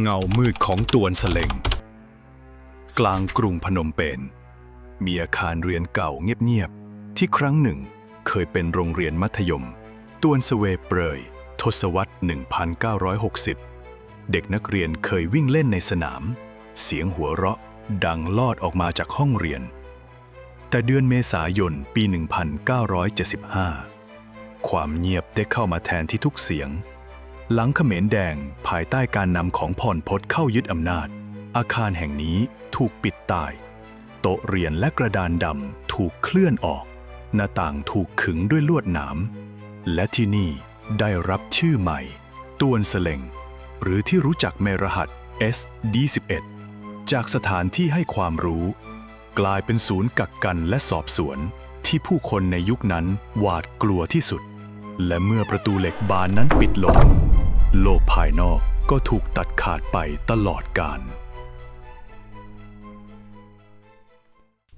เงามืดของตวนสเลงกลางกรุงพนมเปญมีอาคารเรียนเก่าเงียบๆ ที่ครั้งหนึ่งเคยเป็นโรงเรียนมัธยม ตวนสเวเปรย ทศวรรษ 1960 เด็กนักเรียนเคยวิ่งเล่นในสนาม เสียงหัวเราะดังลอดออกมาจากห้องเรียน แต่เดือนเมษายนปี 1975 ความเงียบได้เข้ามาแทนที่ทุกเสียง หลังเขมรแดงภายใต้การนำของพรพศเข้ายึดอำนาจ อาคารแห่งนี้ถูกปิดตาย โต๊ะเรียนและกระดานดำถูกเคลื่อนออก หน้าต่างถูกขึงด้วยลวดหนาม และที่นี่ได้รับชื่อใหม่ ตวนเสลงหรือที่รู้จักในรหัส SD11 จากสถานที่ให้ความรู้ กลายเป็นศูนย์กักกันและสอบสวนที่ผู้คนในยุคนั้นหวาดกลัวที่สุด และเมื่อประตูเหล็กบานนั้นปิดลง โลกภายนอกก็ถูกตัดขาดไปตลอดกาล